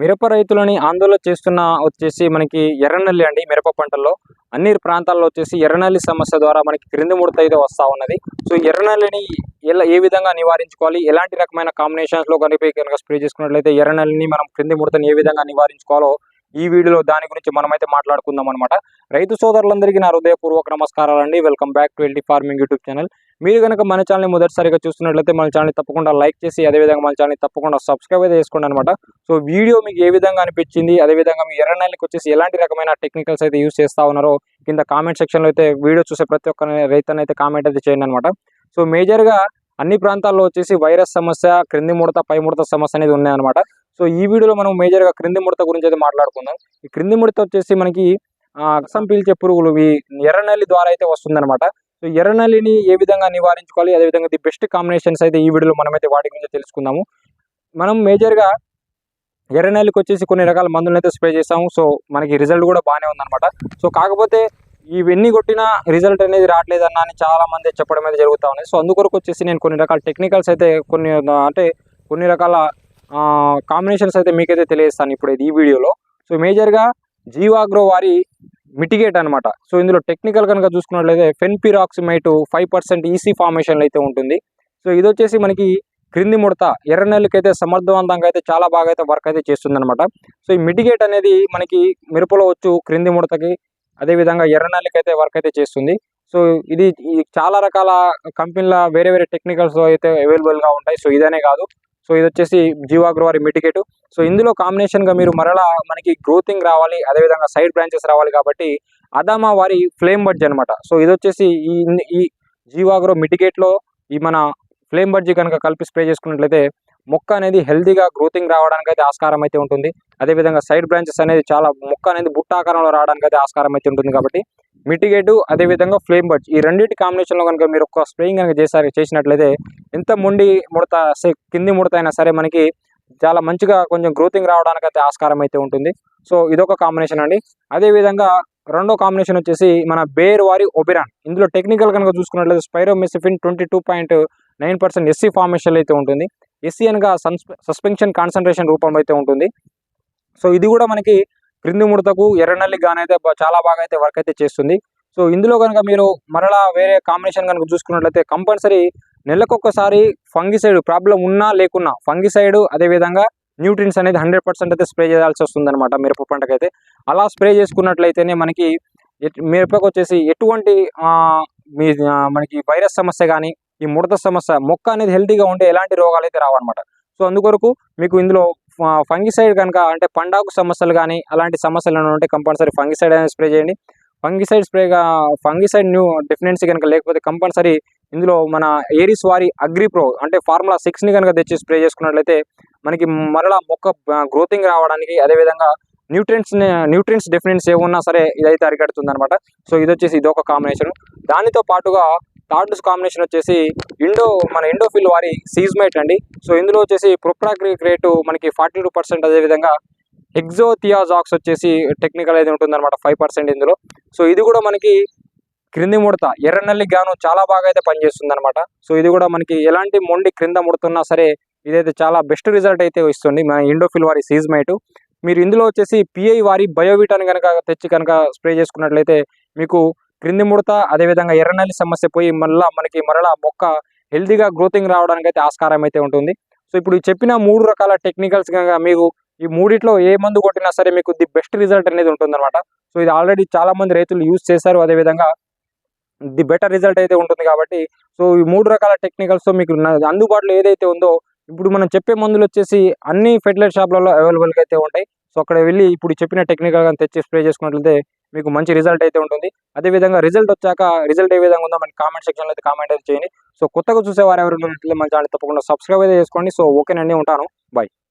మిరప రైతులని ఆందోళన చేస్తున్న వచ్చేసి మనకి ఎర్రనల్లి అండి మిరప పంటల్లో. అన్ని ప్రాంతాల్లో వచ్చేసి ఎర్రనల్లి సమస్య ద్వారా మనకి క్రింది ముడత అయితే వస్తూ ఉన్నది. సో ఎర్రనల్లిని ఎలా ఏ విధంగా నివారించుకోవాలి? ఎలాంటి రకమైన కాంబినేషన్స్లో కనిపి కనుక స్ప్రే చేసుకున్నట్లయితే ఎర్రనల్లిని మనం క్రింది ముడతని ఏ విధంగా నివారించుకోవాలో ఈ వీడియోలో దాని గురించి మనమైతే మాట్లాడుకుందాం అనమాట రైతు సోదరులందరికీ నా హృదయపూర్వక నమస్కారాలు అండి welcome back to LT farming YouTube channel. మీరు కనుక మన ఛానల్ని మొదటిసారిగా చూస్తున్నట్లయితే మన ఛానల్ తప్పకుండా లైక్ చేసి అదేవిధంగా మన ఛానల్ తప్పకుండా సబ్స్క్రైబ్ అయితే చేసుకోండి అనమాట సో వీడియో మీకు ఏ విధంగా అనిపించింది అదేవిధంగా మీ ఎర్రనల్లికి వచ్చేసి ఎలాంటి రకమైన టెక్నికల్స్ అయితే యూస్ చేస్తా ఉన్నారో కింద కామెంట్ సెక్షన్లో అయితే వీడియో చూసే ప్రతి ఒక్క రైతన్ అయితే కామెంట్ అయితే చేయండి అనమాట సో మేజర్గా అన్ని ప్రాంతాల్లో వచ్చేసి వైరస్ సమస్య క్రింది ముడత పై ముడత సమస్య అనేది ఉన్నాయన్నమాట సో ఈ వీడియోలో మనం మేజర్గా క్రింది ముడత గురించి అయితే మాట్లాడుకుందాం. ఈ క్రింది ముడత వచ్చేసి మనకి రసం పీల్చే పురుగులు ఈ ఎర్రనల్లి ద్వారా అయితే వస్తుందన్నమాట. సో ఎర్రనల్లిని ఏ విధంగా నివారించుకోవాలి? అదేవిధంగా ది బెస్ట్ కాంబినేషన్స్ అయితే ఈ వీడియోలో మనమైతే వాటి గురించి తెలుసుకుందాము. మనం మేజర్గా ఎర్రనల్లికి వచ్చేసి కొన్ని రకాల మందులను అయితే స్ప్రే చేసాము సో మనకి రిజల్ట్ కూడా బాగానే ఉందన్నమాట. సో కాకపోతే ఇవన్నీ కొట్టినా రిజల్ట్ అనేది రావట్లేదన్న అని చాలామంది చెప్పడం అయితే జరుగుతూ ఉంది సో అందుకొరకు వచ్చేసి నేను కొన్ని రకాల టెక్నికల్స్ అయితే కొన్ని అంటే కొన్ని రకాల కాంబినేషన్స్ అయితే మీకైతే తెలియజేస్తాను ఇప్పుడు ఈ వీడియోలో. సో మేజర్గా జీవాగ్రో వారి మిటిగేట్ అనమాట సో ఇందులో టెక్నికల్ కనుక చూసుకున్నట్లయితే ఫెన్పిరాక్సిమైట్ ఫైవ్ పర్సెంట్ ఈసీ ఫార్మేషన్లో అయితే ఉంటుంది. సో ఇది వచ్చేసి మనకి క్రింది ముడత ఎర్ర నెలకైతే సమర్థవంతంగా అయితే చాలా బాగా అయితే వర్క్ అయితే చేస్తుందన్నమాట. సో ఈ మిటిగేట్ అనేది మనకి మిరపలో వచ్చు క్రింది ముడతకి అదేవిధంగా ఎర్ర నెలకైతే వర్క్ అయితే చేస్తుంది. సో ఇది చాలా రకాల కంపెనీల వేరే వేరే టెక్నికల్స్ అయితే అవైలబుల్గా ఉంటాయి. సో ఇదనే కాదు. సో ఇది వచ్చేసి జీవాగ్రవారి మిటికేటు సో ఇందులో కాంబినేషన్గా మీరు మరలా మనకి గ్రోతింగ్ రావాలి అదేవిధంగా సైడ్ బ్రాంచెస్ రావాలి కాబట్టి అదామా వారి ఫ్లేమ్ బడ్జ్ అనమాట సో ఇది వచ్చేసి ఈ ఈ జీవాగ్రో మిటికేట్లో ఈ మన ఫ్లేమ్ బడ్జీ కనుక కలిపి స్ప్రే చేసుకున్నట్లయితే మొక్క అనేది హెల్తీగా గ్రోతింగ్ రావడానికి అయితే ఆస్కారం అయితే ఉంటుంది. అదేవిధంగా సైడ్ బ్రాంచెస్ అనేది చాలా మొక్క అనేది బుట్టాకారంలో రావడానికి అయితే ఆస్కారం అయితే ఉంటుంది కాబట్టి మిటిగేటు అదేవిధంగా ఫ్లేమ్ బడ్జ్. ఈ రెండింటి కాంబినేషన్లో కనుక మీరు ఒక స్ప్రేయింగ్ కనుక చేసారు చేసినట్లయితే ఎంత ముండి ముడత కింది ముడత అయినా సరే మనకి చాలా మంచిగా కొంచెం గ్రోతింగ్ రావడానికి అయితే ఆస్కారం అయితే ఉంటుంది. సో ఇదొక కాంబినేషన్ అండి. అదేవిధంగా రెండో కాంబినేషన్ వచ్చేసి మన బేర్ వారి ఒబిరాన్. ఇందులో టెక్నికల్ కనుక చూసుకున్నట్లయితే spiromesifen twenty two point nine percent SC formation అయితే ఉంటుంది. ఎస్సీ అనగా సస్పెన్షన్ కాన్సన్ట్రేషన్ రూపంలో అయితే ఉంటుంది. సో ఇది కూడా మనకి క్రింది ముడతకు ఎర్రనల్లి గానైతే చాలా బాగా అయితే వర్క్ అయితే చేస్తుంది. సో ఇందులో కనుక మీరు మరలా వేరే కాంబినేషన్ కనుక చూసుకున్నట్లయితే కంపల్సరీ నెలకొకసారి ఫంగిసైడ్ ప్రాబ్లం ఉన్నా లేకున్నా ఫంగిసైడ్ అదేవిధంగా న్యూట్రిన్స్ అనేది హండ్రెడ్ పర్సెంట్ అయితే స్ప్రే చేయాల్సి వస్తుంది అనమాట మిరప పంటకైతే. అలా స్ప్రే చేసుకున్నట్లయితేనే మనకి మిరపకు వచ్చేసి ఎటువంటి మీ మనకి వైరస్ సమస్య కానీ ఈ ముడత సమస్య మొక్క అనేది హెల్తీగా ఉంటే ఎలాంటి రోగాలు అయితే రావన్నమాట. సో అందుకొరకు మీకు ఇందులో ఫంగిసైడ్ కనుక అంటే పండాకు సమస్యలు కానీ అలాంటి సమస్యలు ఉంటే కంపల్సరీ ఫంగిసైడ్ అనేది స్ప్రే చేయండి. ఫంగిసైడ్ స్ప్రేగా ఫంగిసైడ్ న్యూ డెఫినెన్సీ కనుక లేకపోతే కంపల్సరీ ఇందులో మన ఏరిస్ వారి అగ్రిప్రో అంటే ఫార్ములా సిక్స్ని కనుక తెచ్చి స్ప్రే చేసుకున్నట్లయితే మనకి మరలా మొక్క గ్రోతింగ్ రావడానికి అదేవిధంగా న్యూట్రియంట్స్ న్యూట్రియంట్స్ డెఫినెన్స్ ఏమున్నా సరే ఇదైతే అరికడుతుంది అనమాట సో ఇది వచ్చేసి ఇది ఒక కాంబినేషన్. దానితో పాటుగా థర్డ్ కాంబినేషన్ వచ్చేసి ఇండో మన ఇండోఫిల్ వారి సీజ్మేట్ అండి. సో ఇందులో వచ్చేసి ప్రొప్రాక్రిక్ రేటు మనకి ఫార్టీ టూ పర్సెంట్ అదేవిధంగా ఎగ్జోథియాజాక్స్ వచ్చేసి టెక్నికల్ అయితే ఉంటుందన్నమాట ఫైవ్ పర్సెంట్ ఇందులో. సో ఇది కూడా మనకి క్రింది ముడత ఎర్రనల్లి గాను చాలా బాగా అయితే పనిచేస్తుంది అనమాట సో ఇది కూడా మనకి ఎలాంటి మొండి క్రింద ముడుతున్నా సరే ఇదైతే చాలా బెస్ట్ రిజల్ట్ అయితే ఇస్తుంది మన ఇండోఫిల్ వారి సీజ్మైట్ మీరు ఇందులో వచ్చేసి పిఐ వారి బయోవిటాన్ కనుక తెచ్చి కనుక స్ప్రే చేసుకున్నట్లయితే మీకు క్రింది ముడత అదేవిధంగా ఎర్రనల్లి సమస్య పోయి మళ్ళీ మనకి మరలా మొక్క హెల్దీగా గ్రోతింగ్ రావడానికి అయితే ఆస్కారం అయితే ఉంటుంది. సో ఇప్పుడు చెప్పిన మూడు రకాల టెక్నికల్స్ కనుక మీకు ఈ మూడిట్లో ఏ మందు కొట్టినా సరే మీకు ది బెస్ట్ రిజల్ట్ అనేది ఉంటుందన్నమాట. సో ఇది ఆల్రెడీ చాలా మంది రైతులు యూజ్ చేశారు. అదేవిధంగా ది బెటర్ రిజల్ట్ అయితే ఉంటుంది కాబట్టి సో ఈ మూడు రకాల టెక్నికల్స్తో మీకు అందుబాటులో ఏదైతే ఉందో ఇప్పుడు మనం చెప్పే మందులు వచ్చేసి అన్ని ఫెర్టిలైజర్ షాప్లలో అవైలబుల్గా అయితే ఉంటాయి. సో అక్కడ వెళ్ళి ఇప్పుడు చెప్పిన టెక్నికల్ కానీ తెచ్చి స్ప్రే చేసుకున్నట్లయితే మీకు మంచి రిజల్ట్ అయితే ఉంటుంది. అదేవిధంగా రిజల్ట్ వచ్చాక రిజల్ట్ ఏ విధంగా ఉందో మన కామెంట్ సెక్షన్లో అయితే కామెంట్ అయితే చేయండి. సో కొత్తగా చూసేవారు ఎవరు మన ఛానల్ తప్పకుండా సబ్స్క్రైబ్ అయితే చేసుకోండి. సో ఓకేనండి ఉంటాను. బాయ్